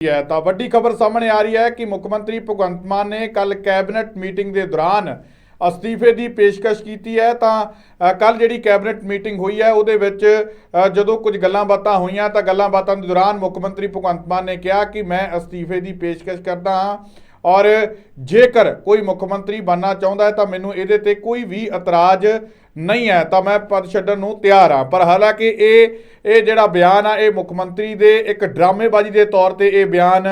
ਹੈ। ਤਾਂ ਵੱਡੀ ਖਬਰ ਸਾਹਮਣੇ ਆ ਰਹੀ ਹੈ ਕਿ ਮੁੱਖ ਮੰਤਰੀ ਭਗਵੰਤ ਮਾਨ ਨੇ ਕੱਲ ਕੈਬਨਿਟ ਮੀਟਿੰਗ ਦੇ ਦੌਰਾਨ ਅਸਤੀਫੇ ਦੀ ਪੇਸ਼ਕਸ਼ ਕੀਤੀ ਹੈ। ਤਾਂ ਕੱਲ ਜਿਹੜੀ ਕੈਬਨਿਟ ਮੀਟਿੰਗ ਹੋਈ ਹੈ, ਉਹਦੇ ਵਿੱਚ ਜਦੋਂ ਕੁਝ ਗੱਲਾਂ ਬਾਤਾਂ ਹੋਈਆਂ ਤਾਂ ਗੱਲਾਂ ਬਾਤਾਂ ਦੇ ਦੌਰਾਨ ਮੁੱਖ ਮੰਤਰੀ ਭਗਵੰਤ ਮਾਨ ਨੇ ਕਿਹਾ ਕਿ ਮੈਂ ਅਸਤੀਫੇ ਦੀ ਪੇਸ਼ਕਸ਼ ਕਰਦਾ ਹਾਂ। ਔਰ ਜੇਕਰ ਕੋਈ ਮੁੱਖ ਮੰਤਰੀ ਬਣਨਾ ਚਾਹੁੰਦਾ ਹੈ ਤਾਂ ਮੈਨੂੰ ਇਹਦੇ ਤੇ ਕੋਈ ਵੀ ਇਤਰਾਜ਼ ਨਹੀਂ ਹੈ, ਤਾਂ ਮੈਂ ਪਦ ਛੱਡਣ ਨੂੰ ਤਿਆਰ ਹਾਂ। ਪਰ ਹਾਲਾਂਕਿ ਇਹ ਇਹ ਜਿਹੜਾ ਬਿਆਨ ਆ, ਇਹ ਮੁੱਖ ਮੰਤਰੀ ਦੇ ਇੱਕ ਡਰਾਮੇਬਾਜ਼ੀ ਦੇ ਤੌਰ ਤੇ ਇਹ ਬਿਆਨ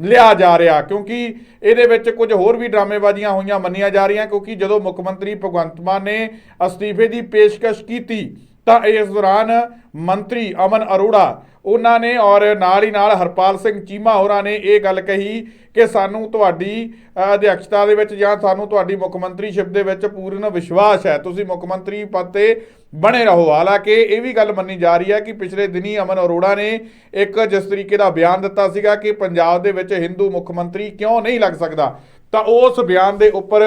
ਲਿਆ ਜਾ ਰਿਹਾ, ਕਿਉਂਕਿ ਇਹਦੇ ਵਿੱਚ ਕੁਝ ਹੋਰ ਵੀ ਡਰਾਮੇਬਾਜ਼ੀਆਂ ਹੋਈਆਂ ਮੰਨੀਆਂ ਜਾ ਰਹੀਆਂ, ਕਿਉਂਕਿ ਜਦੋਂ ਮੁੱਖ ਮੰਤਰੀ ਭਗਵੰਤ ਮਾਨ ਨੇ ਅਸਤੀਫੇ ਦੀ ਪੇਸ਼ਕਸ਼ ਕੀਤੀ ਤਾਂ ਇਸ ਦੌਰਾਨ ਮੰਤਰੀ ਅਮਨ ਅਰੋੜਾ ਉਹਨਾਂ ਨੇ ਔਰ ਨਾਲ ਹੀ ਨਾਲ ਹਰਪਾਲ ਸਿੰਘ ਚੀਮਾ ਹੋਰਾਂ ਨੇ ਇਹ ਗੱਲ ਕਹੀ ਕਿ ਸਾਨੂੰ ਤੁਹਾਡੀ ਅ, ਅਧਿਕਸ਼ਤਾ ਦੇ ਵਿੱਚ ਜਾਂ ਸਾਨੂੰ ਤੁਹਾਡੀ ਮੁੱਖ ਮੰਤਰੀਸ਼ਿਪ ਦੇ ਵਿੱਚ ਪੂਰਨ ਵਿਸ਼ਵਾਸ ਹੈ। ਤੁਸੀਂ ਮੁੱਖ ਮੰਤਰੀ ਪਦ ਤੇ ਬਣੇ ਰਹੋ। ਹਾਲਾਂਕਿ ਇਹ ਵੀ ਗੱਲ ਮੰਨੀ ਜਾ ਰਹੀ ਹੈ ਕਿ ਪਿਛਲੇ ਦਿਨੀ ਅਮਨ ਅਰੋੜਾ ਨੇ ਇੱਕ ਜਿਸ ਤਰੀਕੇ ਦਾ ਬਿਆਨ ਦਿੱਤਾ ਸੀਗਾ ਕਿ ਪੰਜਾਬ ਦੇ ਵਿੱਚ ਹਿੰਦੂ ਮੁੱਖ ਮੰਤਰੀ ਕਿਉਂ ਨਹੀਂ ਲੱਗ ਸਕਦਾ ਤਾਂ ਉਸ ਬਿਆਨ ਦੇ ਉੱਪਰ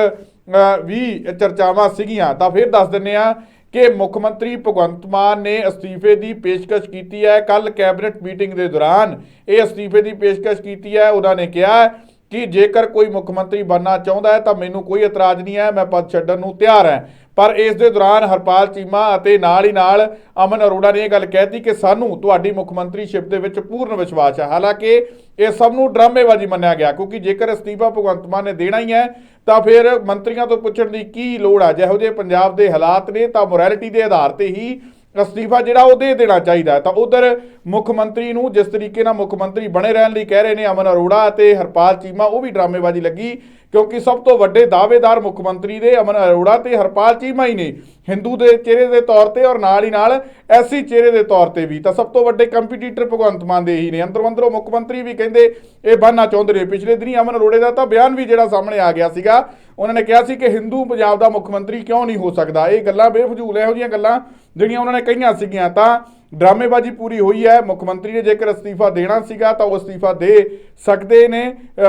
ਵੀ ਚਰਚਾਵਾਂ ਸੀਗੀਆਂ। ਤਾਂ ਫਿਰ ਦੱਸ ਦਿੰਨੇ ਆ ਕਿ ਮੁੱਖ ਮੰਤਰੀ ਭਗਵੰਤ ਮਾਨ ਨੇ ਅਸਤੀਫੇ ਦੀ ਪੇਸ਼ਕਸ਼ ਕੀਤੀ ਹੈ ਕੱਲ ਕੈਬਨਿਟ ਮੀਟਿੰਗ ਦੇ ਦੌਰਾਨ। ਇਹ ਅਸਤੀਫੇ ਦੀ ਪੇਸ਼ਕਸ਼ ਕੀਤੀ ਹੈ। ਉਹਨਾਂ ਨੇ ਕਿਹਾ ਕਿ ਜੇਕਰ ਕੋਈ ਮੁੱਖ ਮੰਤਰੀ ਬਣਨਾ ਚਾਹੁੰਦਾ ਹੈ ਤਾਂ ਮੈਨੂੰ ਕੋਈ ਇਤਰਾਜ਼ ਨਹੀਂ ਹੈ। ਮੈਂ ਪਦ ਛੱਡਣ ਨੂੰ ਤਿਆਰ ਹਾਂ। ਪਰ ਇਸ ਦੇ ਦੌਰਾਨ ਹਰਪਾਲ ਚੀਮਾ ਅਤੇ ਨਾਲ ਹੀ ਨਾਲ ਅਮਨ ਅਰੋੜਾ ਨੇ ਇਹ ਗੱਲ ਕਹਿਤੀ ਕਿ ਸਾਨੂੰ ਤੁਹਾਡੀ ਮੁੱਖ ਮੰਤਰੀ ਸ਼ਿਪ ਦੇ ਵਿੱਚ ਪੂਰਨ ਵਿਸ਼ਵਾਸ ਹੈ। ਹਾਲਾਂਕਿ ਇਹ ਸਭ ਨੂੰ ਡਰਾਮੇਬਾਜ਼ੀ ਮੰਨਿਆ ਗਿਆ ਕਿਉਂਕਿ ਜੇਕਰ ਅਸਤੀਫਾ ਭਗਵੰਤ ਮਾਨ ਨੇ ਦੇਣਾ ਹੀ ਹੈ, ਤਾਂ ਫਿਰ ਮੰਤਰੀਆਂ ਤੋਂ ਪੁੱਛਣ ਦੀ ਕੀ ਲੋੜ ਆ ਜਿਹੋ ਜਿਹੇ ਪੰਜਾਬ ਦੇ ਹਾਲਾਤ ਨੇ, ਤਾਂ ਮੋਰੈਲਿਟੀ ਦੇ ਆਧਾਰ ਤੇ ਹੀ ਅਸਤੀਫਾ ਜਿਹੜਾ ਉਹ ਦੇ ਦੇਣਾ ਚਾਹੀਦਾ ਤਾਂ ਉਧਰ ਮੁੱਖ ਮੰਤਰੀ ਨੂੰ ਜਿਸ ਤਰੀਕੇ ਨਾਲ ਮੁੱਖ ਮੰਤਰੀ ਬਣੇ ਰਹਿਣ ਲਈ ਕਹਿ ਰਹੇ ਨੇ ਅਮਨ ਅਰੋੜਾ ਅਤੇ ਹਰਪਾਲ ਚੀਮਾ, ਉਹ ਵੀ ਡਰਾਮੇਬਾਜ਼ੀ ਲੱਗੀ ਕਿਉਂਕਿ ਸਭ ਤੋਂ ਵੱਡੇ ਦਾਅਵੇਦਾਰ ਮੁੱਖ ਮੰਤਰੀ ਦੇ ਅਮਨ ਅਰੋੜਾ ਤੇ ਹਰਪਾਲ ਚੀਮਾ ਹੀ ਨੇ। ਹਿੰਦੂ ਦੇ ਚਿਹਰੇ ਦੇ ਤੌਰ ਤੇ ਔਰ ਨਾਲ ਹੀ ਨਾਲ ਐਸੀ ਚਿਹਰੇ ਦੇ ਤੌਰ ਤੇ ਵੀ। ਤਾਂ ਸਭ ਤੋਂ ਵੱਡੇ ਕੰਪੀਟੀਟਰ ਭਗਵੰਤ ਮਾਨ ਦੇ ਹੀ ਨੇ। ਅੰਦਰੋਂ ਅੰਦਰੋਂ ਮੁੱਖ ਮੰਤਰੀ ਵੀ ਕਹਿੰਦੇ ਇਹ ਬਣਨਾ ਚਾਹੁੰਦੇ ਨੇ। ਪਿਛਲੇ ਦਿਨੀ ਅਮਨ ਅਰੋੜੇ ਦਾ ਤਾਂ ਬਿਆਨ ਵੀ ਜਿਹੜਾ ਸਾਹਮਣੇ ਆ ਗਿਆ ਸੀਗਾ। ਉਹਨਾਂ ਨੇ ਕਿਹਾ ਸੀ ਕਿ ਹਿੰਦੂ ਪੰਜਾਬ ਦਾ ਮੁੱਖ ਮੰਤਰੀ ਕਿਉਂ ਨਹੀਂ ਹੋ ਸਕਦਾ? ਇਹ ਗੱਲਾਂ ਬੇਫਜ਼ੂਲ, ਇਹੋ ਜਿਹੀਆਂ ਗੱਲਾਂ ਜਿਹੜੀਆਂ ਉਹਨਾਂ ਨੇ ਕਹੀਆਂ ਸੀਗੀਆਂ। ਤਾਂ ਡਰਾਮੇਬਾਜ਼ੀ ਪੂਰੀ ਹੋਈ ਹੈ, ਮੁੱਖ ਮੰਤਰੀ ਨੇ ਜੇਕਰ ਅਸਤੀਫਾ ਦੇਣਾ ਸੀਗਾ ਤਾਂ ਉਹ ਅਸਤੀਫਾ ਦੇ ਸਕਦੇ ਨੇ।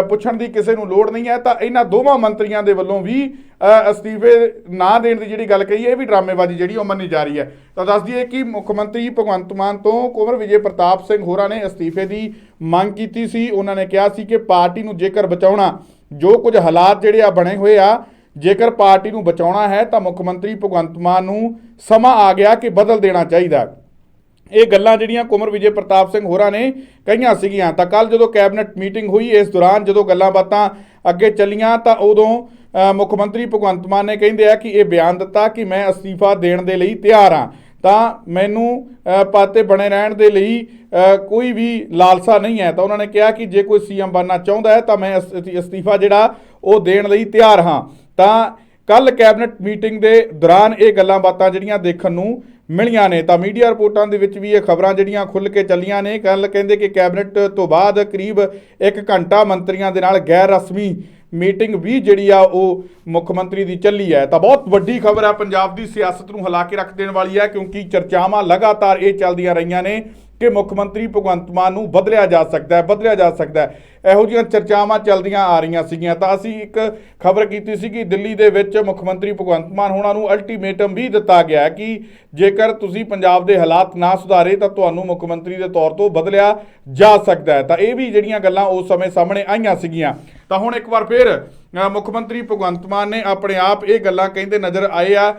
ਪੁੱਛਣ ਦੀ ਕਿਸੇ ਨੂੰ ਲੋੜ ਨਹੀਂ ਹੈ। ਤਾਂ ਇਹਨਾਂ ਦੋਵਾਂ ਮੰਤਰੀਆਂ ਦੇ ਵੱਲੋਂ ਵੀ ਅਸਤੀਫੇ ਨਾ ਦੇਣ ਦੀ ਜਿਹੜੀ ਗੱਲ ਕਹੀ ਹੈ, ਇਹ ਵੀ ਡਰਾਮੇਬਾਜ਼ੀ ਜਿਹੜੀ ਉਹ ਮੰਨੀ ਜਾ ਰਹੀ ਹੈ। ਤਾਂ ਦੱਸ ਦਈਏ ਕਿ ਮੁੱਖ ਮੰਤਰੀ ਭਗਵੰਤ ਮਾਨ ਤੋਂ ਕੁੰਵਰ ਵਿਜੇ ਪ੍ਰਤਾਪ ਸਿੰਘ ਹੋਰਾਂ ਨੇ ਅਸਤੀਫੇ ਦੀ ਮੰਗ ਕੀਤੀ ਸੀ। ਉਹਨਾਂ ਨੇ ਕਿਹਾ ਸੀ ਕਿ ਪਾਰਟੀ ਨੂੰ ਜੇਕਰ ਬਚਾਉਣਾ ਜੋ ਕੁਝ ਹਾਲਾਤ ਜਿਹੜੇ ਆ ਬਣੇ ਹੋਏ ਆ, ਜੇਕਰ ਪਾਰਟੀ ਨੂੰ ਬਚਾਉਣਾ ਹੈ, ਤਾਂ ਮੁੱਖ ਮੰਤਰੀ ਭਗਵੰਤ ਮਾਨ ਨੂੰ ਸਮਾਂ ਆ ਗਿਆ ਕਿ ਬਦਲ ਦੇਣਾ ਚਾਹੀਦਾ। ਇਹ ਗੱਲਾਂ ਜਿਹੜੀਆਂ ਕੁਮਰ ਵਿਜੇ ਪ੍ਰਤਾਪ ਸਿੰਘ ਹੋਰਾਂ ਨੇ ਕਹੀਆਂ ਸੀਗੀਆਂ। ਤਾਂ ਕੱਲ ਜਦੋਂ ਕੈਬਨਿਟ ਮੀਟਿੰਗ ਹੋਈ, ਇਸ ਦੌਰਾਨ ਜਦੋਂ ਗੱਲਾਂ ਬਾਤਾਂ ਅੱਗੇ ਚੱਲੀਆਂ, ਤਾਂ ਉਦੋਂ ਮੁੱਖ ਮੰਤਰੀ ਭਗਵੰਤ ਮਾਨ ਨੇ ਕਹਿੰਦੇ ਆ ਕਿ ਇਹ ਬਿਆਨ ਦਿੱਤਾ ਕਿ ਮੈਂ ਅਸਤੀਫਾ ਦੇਣ ਦੇ ਲਈ ਤਿਆਰ ਹਾਂ। ਤਾਂ ਮੈਨੂੰ ਪਾਤੇ ਬਣੇ ਰਹਿਣ ਦੇ ਲਈ ਕੋਈ ਵੀ ਲਾਲਸਾ ਨਹੀਂ ਹੈ। ਤਾਂ ਉਹਨਾਂ ਨੇ ਕਿਹਾ ਕਿ ਜੇ ਕੋਈ ਸੀਐਮ ਬਣਨਾ ਚਾਹੁੰਦਾ ਹੈ, ਤਾਂ ਮੈਂ ਅਸਤੀਫਾ ਜਿਹੜਾ, ਉਹ ਦੇਣ ਲਈ ਤਿਆਰ ਹਾਂ। ਤਾਂ ਕੱਲ ਕੈਬਨਿਟ ਮੀਟਿੰਗ ਦੇ ਦੌਰਾਨ ਇਹ ਗੱਲਾਂ ਬਾਤਾਂ ਜਿਹੜੀਆਂ ਦੇਖਣ ਨੂੰ ਮਿਲੀਆਂ ਨੇ। ਤਾਂ ਮੀਡੀਆ ਰਿਪੋਰਟਾਂ ਦੇ ਵਿੱਚ ਵੀ ਇਹ ਖਬਰਾਂ ਜਿਹੜੀਆਂ ਖੁੱਲ ਕੇ ਚੱਲੀਆਂ ਨੇ। ਕੱਲ ਕਹਿੰਦੇ ਕਿ ਕੈਬਨਿਟ ਤੋਂ ਬਾਅਦ ਕਰੀਬ 1 ਘੰਟਾ ਮੰਤਰੀਆਂ ਦੇ ਨਾਲ ਗੈਰ ਰਸਮੀ ਮੀਟਿੰਗ ਵੀ ਜਿਹੜੀ ਆ ਉਹ ਮੁੱਖ ਮੰਤਰੀ ਦੀ ਚੱਲੀ ਹੈ। ਤਾਂ ਬਹੁਤ ਵੱਡੀ ਖਬਰ ਹੈ ਪੰਜਾਬ ਦੀ ਸਿਆਸਤ ਨੂੰ ਹਿਲਾ ਕੇ ਰੱਖ ਦੇਣ ਵਾਲੀ ਹੈ, ਕਿਉਂਕਿ ਚਰਚਾਵਾਂ ਲਗਾਤਾਰ ਇਹ ਚੱਲਦੀਆਂ ਰਹੀਆਂ ਨੇ ਕਿ ਮੁੱਖ ਮੰਤਰੀ ਭਗਵੰਤ ਮਾਨ ਨੂੰ ਬਦਲਿਆ ਜਾ ਸਕਦਾ ਹੈ, ਬਦਲਿਆ ਜਾ ਸਕਦਾ ਹੈ। ਇਹੋ ਜਿਹੀਆਂ ਚਰਚਾਵਾਂ ਚੱਲਦੀਆਂ ਆ ਰਹੀਆਂ ਸੀਗੀਆਂ। ਤਾਂ ਅਸੀਂ ਇੱਕ ਖਬਰ ਕੀਤੀ ਸੀ ਕਿ ਦਿੱਲੀ ਦੇ ਵਿੱਚ ਮੁੱਖ ਮੰਤਰੀ ਭਗਵੰਤ ਮਾਨ ਹੋਣਾ ਨੂੰ ਅਲਟੀਮੇਟਮ ਵੀ ਦਿੱਤਾ ਗਿਆ ਕਿ ਜੇਕਰ ਤੁਸੀਂ ਪੰਜਾਬ ਦੇ ਹਾਲਾਤ ਨਾ ਸੁਧਾਰੇ, ਤਾਂ ਤੁਹਾਨੂੰ ਮੁੱਖ ਮੰਤਰੀ ਦੇ ਤੌਰ ਤੋਂ ਬਦਲਿਆ ਜਾ ਸਕਦਾ ਹੈ। ਤਾਂ ਇਹ ਵੀ ਜਿਹੜੀਆਂ ਗੱਲਾਂ ਉਸ ਸਮੇਂ ਸਾਹਮਣੇ ਆਈਆਂ ਸੀਗੀਆਂ। ਤਾਂ ਹੁਣ ਇੱਕ ਵਾਰ ਫਿਰ ਮੁੱਖ ਮੰਤਰੀ ਭਗਵੰਤ ਮਾਨ ਨੇ ਆਪਣੇ ਆਪ ਇਹ ਗੱਲਾਂ ਕਹਿੰਦੇ ਨਜ਼ਰ ਆਏ ਆ।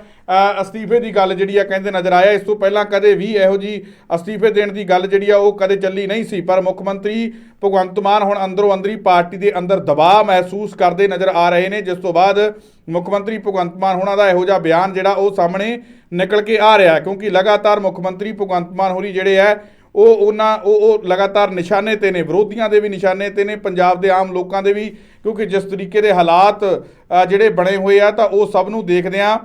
ਅਸਤੀਫੇ ਦੀ ਗੱਲ ਜਿਹੜੀ ਆ ਕਹਿੰਦੇ ਨਜ਼ਰ ਆਇਆ। ਇਸ ਤੋਂ ਪਹਿਲਾਂ ਕਦੇ ਵੀ ਇਹੋ ਜੀ ਅਸਤੀਫੇ ਦੇਣ ਦੀ ਗੱਲ ਜਿਹੜੀ ਆ, ਉਹ ਕਦੇ ਚੱਲੀ ਨਹੀਂ ਸੀ। ਪਰ ਮੁੱਖ ਮੰਤਰੀ ਭਗਵੰਤ ਮਾਨ ਹੁਣ ਅੰਦਰੋਂ ਅੰਦਰੀ ਪਾਰਟੀ ਦੇ ਅੰਦਰ ਦਬਾਅ ਮਹਿਸੂਸ ਕਰਦੇ ਨਜ਼ਰ ਆ ਰਹੇ ਨੇ। ਜਿਸ ਤੋਂ ਬਾਅਦ ਮੁੱਖ ਮੰਤਰੀ ਭਗਵੰਤ ਮਾਨ ਹੋਣਾ ਦਾ ਇਹੋ ਜਿਹਾ ਬਿਆਨ ਜਿਹੜਾ ਉਹ ਸਾਹਮਣੇ ਨਿਕਲ ਕੇ ਆ ਰਿਹਾ। ਕਿਉਂਕਿ ਲਗਾਤਾਰ ਮੁੱਖ ਮੰਤਰੀ ਭਗਵੰਤ ਮਾਨ ਹੋਰੀ ਜਿਹੜੇ ਹੈ ਉਹ ਉਹਨਾਂ, ਉਹ ਉਹ ਲਗਾਤਾਰ ਨਿਸ਼ਾਨੇ ਤੇ ਨੇ, ਵਿਰੋਧੀਆਂ ਦੇ ਵੀ ਨਿਸ਼ਾਨੇ ਤੇ ਨੇ, ਪੰਜਾਬ ਦੇ ਆਮ ਲੋਕਾਂ ਦੇ ਵੀ, ਕਿਉਂਕਿ ਜਿਸ ਤਰੀਕੇ ਦੇ ਹਾਲਾਤ ਜਿਹੜੇ ਬਣੇ ਹੋਏ ਆ, ਤਾਂ ਉਹ ਸਭ ਨੂੰ ਦੇਖਦੇ ਆ।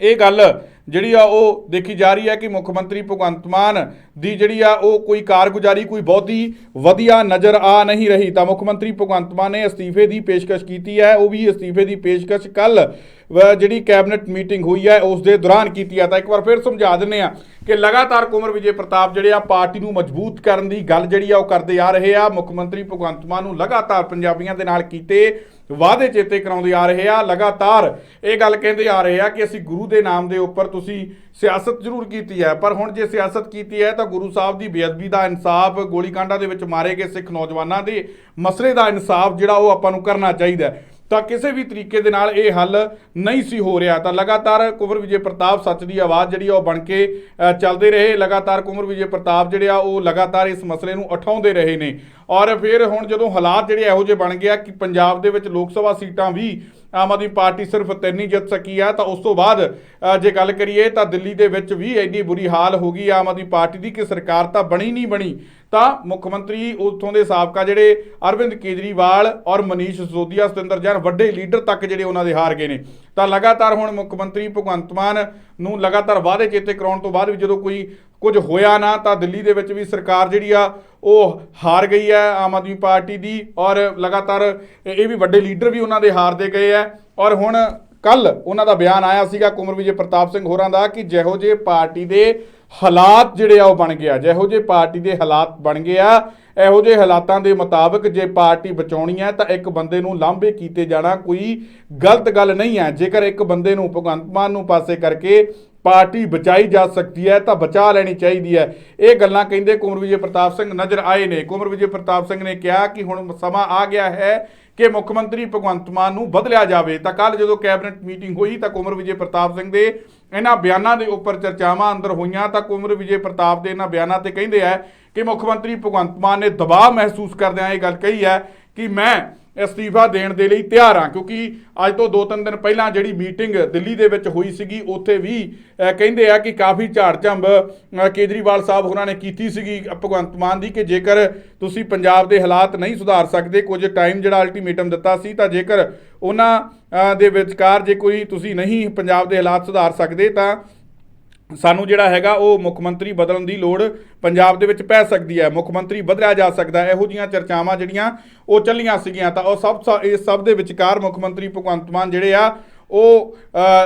ਇਹ ਗੱਲ ਜਿਹੜੀ ਆ ਉਹ ਦੇਖੀ ਜਾ ਰਹੀ ਹੈ ਕਿ ਮੁੱਖ ਮੰਤਰੀ ਭਗਵੰਤ ਮਾਨ ਦੀ ਜਿਹੜੀ ਆ ਉਹ ਕੋਈ ਕਾਰਗੁਜ਼ਾਰੀ, ਕੋਈ ਬਹੁਤੀ ਵਧੀਆ ਨਜ਼ਰ ਆ ਨਹੀਂ ਰਹੀ। ਤਾਂ ਮੁੱਖ ਮੰਤਰੀ ਭਗਵੰਤ ਮਾਨ ਨੇ ਅਸਤੀਫੇ ਦੀ ਪੇਸ਼ਕਸ਼ ਕੀਤੀ ਹੈ। ਉਹ ਵੀ ਅਸਤੀਫੇ ਦੀ ਪੇਸ਼ਕਸ਼ ਕੱਲ ਜਿਹੜੀ ਕੈਬਨਿਟ ਮੀਟਿੰਗ ਹੋਈ ਹੈ, ਉਸ ਦੇ ਦੌਰਾਨ ਕੀਤੀ ਹੈ। ਤਾਂ ਇੱਕ ਵਾਰ ਫਿਰ ਸਮਝਾ ਦਿੰਨੇ ਆ ਕਿ ਲਗਾਤਾਰ ਕੁਮਰ ਵਿਜੇ ਪ੍ਰਤਾਪ ਜਿਹੜੇ ਆ ਪਾਰਟੀ ਨੂੰ ਮਜ਼ਬੂਤ ਕਰਨ ਦੀ ਗੱਲ ਜਿਹੜੀ ਆ ਉਹ ਕਰਦੇ ਆ ਰਹੇ ਆ। ਮੁੱਖ ਮੰਤਰੀ ਭਗਵੰਤ ਮਾਨ ਨੂੰ ਲਗਾਤਾਰ ਪੰਜਾਬੀਆਂ ਦੇ ਨਾਲ ਕੀਤੇ ਵਾਅਦੇ ਚੇਤੇ ਕਰਾਉਂਦੇ ਆ ਰਹੇ ਆ, ਲਗਾਤਾਰ ਇਹ ਗੱਲ ਕਹਿੰਦੇ ਆ ਰਹੇ ਆ ਕਿ ਅਸੀਂ ਗੁਰੂ ਦੇ ਨਾਮ ਦੇ ਉੱਪਰ ਤੁਸੀਂ ਸਿਆਸਤ ਜ਼ਰੂਰ ਕੀਤੀ ਹੈ। ਪਰ ਹੁਣ ਜੇ ਸਿਆਸਤ ਕੀਤੀ ਹੈ ਤਾਂ ਗੁਰੂ ਸਾਹਿਬ ਦੀ ਬੇਅਦਬੀ ਦਾ ਇਨਸਾਫ ਗੋਲੀਕਾਂਡਾਂ ਦੇ ਵਿੱਚ ਮਾਰੇ ਗਏ ਸਿੱਖ ਨੌਜਵਾਨਾਂ ਦੇ ਮਸਲੇ ਦਾ ਇਨਸਾਫ ਜਿਹੜਾ ਉਹ ਆਪਾਂ ਨੂੰ ਕਰਨਾ ਚਾਹੀਦਾ ਹੈ। ਤਾਂ ਕਿਸੇ ਵੀ ਤਰੀਕੇ ਦੇ ਨਾਲ ਇਹ ਹੱਲ ਨਹੀਂ ਸੀ ਹੋ ਰਿਹਾ। ਤਾਂ ਲਗਾਤਾਰ ਕੁੰਵਰ ਵਿਜੇ ਪ੍ਰਤਾਪ ਸੱਚ ਦੀ ਆਵਾਜ਼ ਜਿਹੜੀ ਆ ਉਹ ਬਣ ਕੇ ਚੱਲਦੇ ਰਹੇ। ਲਗਾਤਾਰ ਕੁੰਵਰ ਵਿਜੇ ਪ੍ਰਤਾਪ ਜਿਹੜੇ ਆ, ਉਹ ਲਗਾਤਾਰ ਇਸ ਮਸਲੇ ਨੂੰ ਉਠਾਉਂਦੇ ਰਹੇ ਨੇ। ਔਰ ਫਿਰ ਹੁਣ ਜਦੋਂ ਹਾਲਾਤ ਜਿਹੜੇ ਇਹੋ ਜਿਹੇ ਬਣ ਗਿਆ ਕਿ ਪੰਜਾਬ ਦੇ ਵਿੱਚ ਲੋਕ ਸਭਾ ਸੀਟਾਂ ਵੀ ਆਮ ਆਦਮੀ ਪਾਰਟੀ ਸਿਰਫ ਤਿੰਨ ਹੀ ਜਿੱਤ ਸਕੀ ਆ, ਤਾਂ ਉਸ ਤੋਂ ਬਾਅਦ ਜੇ ਗੱਲ ਕਰੀਏ ਤਾਂ ਦਿੱਲੀ ਦੇ ਵਿੱਚ ਵੀ ਇੰਨੀ ਬੁਰੀ ਹਾਲ ਹੋ ਗਈ ਆਮ ਆਦਮੀ ਪਾਰਟੀ ਦੀ ਕਿ ਸਰਕਾਰ ਤਾਂ ਬਣੀ ਨਹੀਂ ਬਣੀ। ਤਾਂ ਮੁੱਖ ਮੰਤਰੀ ਉੱਥੋਂ ਦੇ ਸਾਬਕਾ ਜਿਹੜੇ ਅਰਵਿੰਦ ਕੇਜਰੀਵਾਲ ਔਰ ਮਨੀਸ਼ ਸਿਸੋਦੀਆ ਸਤਿੰਦਰ ਜੈਨ ਵੱਡੇ ਲੀਡਰ ਤੱਕ ਜਿਹੜੇ ਉਹਨਾਂ ਦੇ ਹਾਰ ਗਏ ਨੇ। ਤਾਂ ਲਗਾਤਾਰ ਹੁਣ ਮੁੱਖ ਮੰਤਰੀ ਭਗਵੰਤ ਮਾਨ ਨੂੰ ਲਗਾਤਾਰ ਵਾਅਦੇ ਚੇਤੇ ਕਰਾਉਣ ਤੋਂ ਬਾਅਦ ਵੀ ਜਦੋਂ ਕੋਈ ਕੁਝ ਹੋਇਆ ਨਾ ਤਾਂ ਦਿੱਲੀ ਦੇ ਵਿੱਚ ਵੀ ਸਰਕਾਰ ਜਿਹੜੀ ਆ ਉਹ ਹਾਰ ਗਈ ਹੈ ਆਮ ਆਦਮੀ ਪਾਰਟੀ ਦੀ ਔਰ ਲਗਾਤਾਰ ਇਹ ਵੀ ਵੱਡੇ ਲੀਡਰ ਵੀ ਉਹਨਾਂ ਦੇ ਹਾਰਦੇ ਗਏ ਹੈ ਔਰ ਹੁਣ ਕੱਲ ਉਹਨਾਂ ਦਾ ਬਿਆਨ ਆਇਆ ਸੀਗਾ ਕੁਮਰ ਵਿਜੇ ਪ੍ਰਤਾਪ ਸਿੰਘ ਹੋਰਾਂ ਦਾ ਕਿ ਜਿਹੋ ਜੇ ਪਾਰਟੀ ਦੇ ਹਾਲਾਤ ਜਿਹੜੇ ਆ ਉਹ ਬਣ ਗਿਆ ਜਿਹੋ ਜੇ ਪਾਰਟੀ ਦੇ ਹਾਲਾਤ ਬਣ ਗਏ ਆ, ਇਹੋ ਜਿਹੇ ਹਾਲਾਤਾਂ ਦੇ ਮੁਤਾਬਕ ਜੇ ਪਾਰਟੀ ਬਚਾਉਣੀ ਹੈ ਤਾਂ ਇੱਕ ਬੰਦੇ ਨੂੰ ਲਾਂਭੇ ਕੀਤੇ ਜਾਣਾ ਕੋਈ ਗਲਤ ਗੱਲ ਨਹੀਂ ਹੈ ਜੇਕਰ ਇੱਕ ਬੰਦੇ ਨੂੰ ਭਗਵੰਤ ਮਾਨ ਨੂੰ ਪਾਸੇ ਕਰਕੇ ਪਾਰਟੀ ਬਚਾਈ ਜਾ ਸਕਦੀ ਹੈ ਤਾਂ ਬਚਾ ਲੈਣੀ ਚਾਹੀਦੀ ਹੈ। ਇਹ ਗੱਲਾਂ ਕਹਿੰਦੇ ਕੁਮਰ ਵਿਜੇ ਪ੍ਰਤਾਪ ਸਿੰਘ ਨਜ਼ਰ ਆਏ ਨੇ। ਕੁਮਰ ਵਿਜੇ ਪ੍ਰਤਾਪ ਸਿੰਘ ਨੇ ਕਿਹਾ ਕਿ ਹੁਣ ਸਮਾਂ ਆ ਗਿਆ ਹੈ ਕਿ ਮੁੱਖ ਮੰਤਰੀ ਭਗਵੰਤ ਮਾਨ ਨੂੰ ਬਦਲਿਆ ਜਾਵੇ। ਤਾਂ ਕੱਲ ਜਦੋਂ ਕੈਬਨਿਟ ਮੀਟਿੰਗ ਹੋਈ ਤਾਂ ਕੁਮਰ ਵਿਜੇ ਪ੍ਰਤਾਪ ਸਿੰਘ ਦੇ ਇਹਨਾਂ ਬਿਆਨਾਂ ਦੇ ਉੱਪਰ ਚਰਚਾਵਾਂ ਅੰਦਰ ਹੋਈਆਂ ਤਾਂ ਕੁਮਰ ਵਿਜੇ ਪ੍ਰਤਾਪ ਦੇ ਇਹਨਾਂ ਬਿਆਨਾਂ ਤੇ ਕਹਿੰਦੇ ਆ ਕਿ ਮੁੱਖ ਮੰਤਰੀ ਭਗਵੰਤ ਮਾਨ ਨੇ ਦਬਾਅ ਮਹਿਸੂਸ ਕਰਦਿਆਂ ਇਹ ਗੱਲ ਕਹੀ ਹੈ ਕਿ ਮੈਂ ਅਸਤੀਫਾ ਦੇਣ ਦੇ ਲਈ ਤਿਆਰ ਹਾਂ, ਕਿਉਂਕਿ ਅੱਜ ਤੋਂ 2-3 ਦਿਨ ਪਹਿਲਾਂ ਜਿਹੜੀ ਮੀਟਿੰਗ ਦਿੱਲੀ ਦੇ ਵਿੱਚ ਹੋਈ ਸੀਗੀ, ਉੱਥੇ ਵੀ ਕਹਿੰਦੇ ਆ ਕਿ ਕਾਫੀ ਝਾੜ-ਝੰਬ ਕੇਜਰੀਵਾਲ ਸਾਹਿਬ ਹੋਰਾਂ ਨੇ ਕੀਤੀ ਸੀਗੀ ਭਗਵੰਤ ਮਾਨ ਦੀ, ਕਿ ਜੇਕਰ ਤੁਸੀਂ ਪੰਜਾਬ ਦੇ ਹਾਲਾਤ ਨਹੀਂ ਸੁਧਾਰ ਸਕਦੇ, ਕੁਝ ਟਾਈਮ ਜਿਹੜਾ ਅਲਟੀਮੇਟਮ ਦਿੱਤਾ ਸੀ, ਤਾਂ ਜੇਕਰ ਉਹਨਾਂ ਦੇ ਵਿਚਕਾਰ ਜੇ ਕੋਈ ਤੁਸੀਂ ਨਹੀਂ ਪੰਜਾਬ ਦੇ ਹਾਲਾਤ ਸੁਧਾਰ ਸਕਦੇ, ਤਾਂ ਸਾਨੂੰ ਜਿਹੜਾ ਹੈਗਾ ਉਹ ਮੁੱਖ ਮੰਤਰੀ ਬਦਲਣ ਦੀ ਲੋੜ ਪੰਜਾਬ ਦੇ ਵਿੱਚ ਪੈ ਸਕਦੀ ਹੈ, ਮੁੱਖ ਮੰਤਰੀ ਬਦਲਿਆ ਜਾ ਸਕਦਾ ਹੈ। ਇਹੋ ਜੀਆਂ ਚਰਚਾਵਾਂ ਜਿਹੜੀਆਂ ਉਹ ਚੱਲੀਆਂ ਸੀਗੀਆਂ ਤਾਂ ਉਹ ਸਭ ਸ- ਇਸ ਸਭ ਦੇ ਵਿਚਕਾਰ ਮੁੱਖ ਮੰਤਰੀ ਭਗਵੰਤ ਮਾਨ ਜਿਹੜੇ ਆ, ਉਹ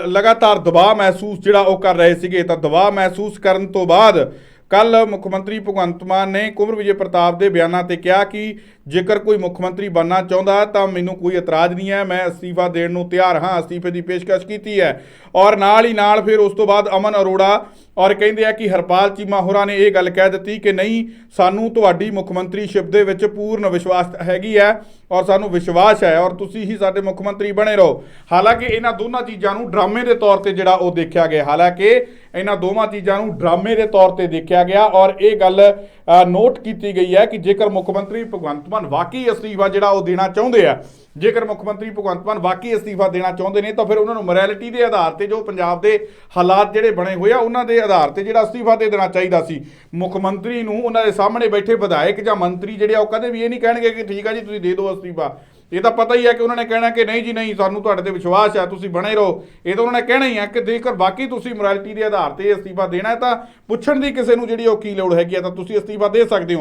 ਲਗਾਤਾਰ ਦਬਾਅ ਮਹਿਸੂਸ ਜਿਹੜਾ ਉਹ ਕਰ ਰਹੇ ਸੀਗੇ ਤਾਂ ਦਬਾਅ ਮਹਿਸੂਸ ਕਰਨ ਤੋਂ ਬਾਅਦ ਕੱਲ ਮੁੱਖ ਮੰਤਰੀ ਭਗਵੰਤ ਮਾਨ ਨੇ ਕੁਮਰ ਵਿਜੇ ਪ੍ਰਤਾਪ ਦੇ ਬਿਆਨਾਂ ਤੇ ਕਿਹਾ ਕਿ ਜੇਕਰ ਕੋਈ ਮੁੱਖ ਮੰਤਰੀ ਬਣਨਾ ਚਾਹੁੰਦਾ ਤਾਂ ਮੈਨੂੰ ਕੋਈ ਇਤਰਾਜ਼ ਨਹੀਂ ਹੈ, ਮੈਂ ਅਸਤੀਫਾ ਦੇਣ ਨੂੰ ਤਿਆਰ ਹਾਂ, ਅਸਤੀਫੇ ਦੀ ਪੇਸ਼ਕਸ਼ ਕੀਤੀ ਹੈ। ਔਰ ਨਾਲ ਹੀ ਨਾਲ ਫਿਰ ਉਸ ਤੋਂ ਬਾਅਦ ਅਮਨ ਅਰੋੜਾ ਔਰ ਕਹਿੰਦੇ ਆ ਕਿ ਹਰਪਾਲ ਚੀਮਾ ਹੋਰਾਂ ਨੇ ਇਹ ਗੱਲ ਕਹਿ ਦਿੱਤੀ ਕਿ ਨਹੀਂ, ਸਾਨੂੰ ਤੁਹਾਡੀ ਮੁੱਖ ਮੰਤਰੀਸ਼ਿਪ ਦੇ ਵਿੱਚ ਪੂਰਨ ਵਿਸ਼ਵਾਸ ਹੈਗੀ ਹੈ ਔਰ ਸਾਨੂੰ ਵਿਸ਼ਵਾਸ ਹੈ ਔਰ ਤੁਸੀਂ ਹੀ ਸਾਡੇ ਮੁੱਖ ਮੰਤਰੀ ਬਣੇ ਰਹੋ। ਹਾਲਾਂਕਿ ਇਹਨਾਂ ਦੋਨਾਂ ਚੀਜ਼ਾਂ ਨੂੰ ਡਰਾਮੇ ਦੇ ਤੌਰ ਤੇ ਜਿਹੜਾ ਉਹ ਦੇਖਿਆ ਗਿਆ। ਹਾਲਾਂਕਿ ਇਹਨਾਂ ਦੋਵਾਂ ਚੀਜ਼ਾਂ ਨੂੰ ਡਰਾਮੇ ਦੇ ਤੌਰ ਤੇ ਦੇਖਿਆ ਗਿਆ ਔਰ ਇਹ ਗੱਲ ਨੋਟ ਕੀਤੀ ਗਈ ਹੈ ਕਿ ਜੇਕਰ ਮੁੱਖ ਮੰਤਰੀ ਭਗਵੰਤ ਮਾਨ ਵਾਕਈ ਅਸਤੀਫਾ ਜਿਹੜਾ ਉਹ ਦੇਣਾ ਚਾਹੁੰਦੇ ਆ। ਜੇਕਰ ਮੁੱਖ ਮੰਤਰੀ ਭਗਵੰਤ ਮਾਨ ਵਾਕਈ ਅਸਤੀਫਾ ਦੇਣਾ ਚਾਹੁੰਦੇ ਨੇ, ਤਾਂ ਫਿਰ ਉਹਨਾਂ ਨੂੰ ਮੋਰੈਲਿਟੀ ਦੇ ਆਧਾਰ ਤੇ ਜੋ ਪੰਜਾਬ ਦੇ ਹਾਲਾਤ ਜਿਹੜੇ ਬਣੇ ਹੋਏ ਆ, ਉਹਨਾਂ ਦੇ ਆਧਾਰ ਤੇ ਜਿਹੜਾ ਅਸਤੀਫਾ ਦੇ ਦੇਣਾ ਚਾਹੀਦਾ ਸੀ। ਮੁੱਖ ਮੰਤਰੀ ਨੂੰ ਉਹਨਾਂ ਦੇ ਸਾਹਮਣੇ ਬੈਠੇ ਵਿਧਾਇਕ ਜਾਂ ਮੰਤਰੀ ਜਿਹੜੇ ਆ, ਉਹ ਕਦੇ ਵੀ ਇਹ ਨਹੀਂ ਕਹਿਣਗੇ ਕਿ ਠੀਕ ਆ ਜੀ, ਤੁਸੀਂ ਦੇ ਦਿਓ ਅਸਤੀਫਾ। ਇਹ ਤਾਂ ਪਤਾ ਹੀ ਹੈ ਕਿ ਉਹਨਾਂ ਨੇ ਕਹਿਣਾ ਕਿ ਨਹੀਂ ਜੀ, ਨਹੀਂ, ਸਾਨੂੰ ਤੁਹਾਡੇ ਤੇ ਵਿਸ਼ਵਾਸ ਹੈ ਤੁਸੀਂ ਬਣੇ ਰਹੋ। ਇਹ ਤਾਂ ਉਹਨਾਂ ਨੇ ਕਹਿਣਾ ਹੀ ਹੈ ਕਿ ਜੇਕਰ ਬਾਕੀ ਤੁਸੀਂ ਮੋਰੈਲਿਟੀ ਦੇ ਆਧਾਰ ਤੇ ਅਸਤੀਫਾ ਦੇਣਾ ਹੈ, ਤਾਂ ਪੁੱਛਣ ਦੀ ਕਿਸੇ ਨੂੰ ਜਿਹੜੀ ਉਹ ਕੀ ਲੋੜ ਹੈਗੀ ਹੈ ਤਾਂ ਤੁਸੀਂ ਅਸਤੀਫਾ ਦੇ ਸਕਦੇ ਹੋ।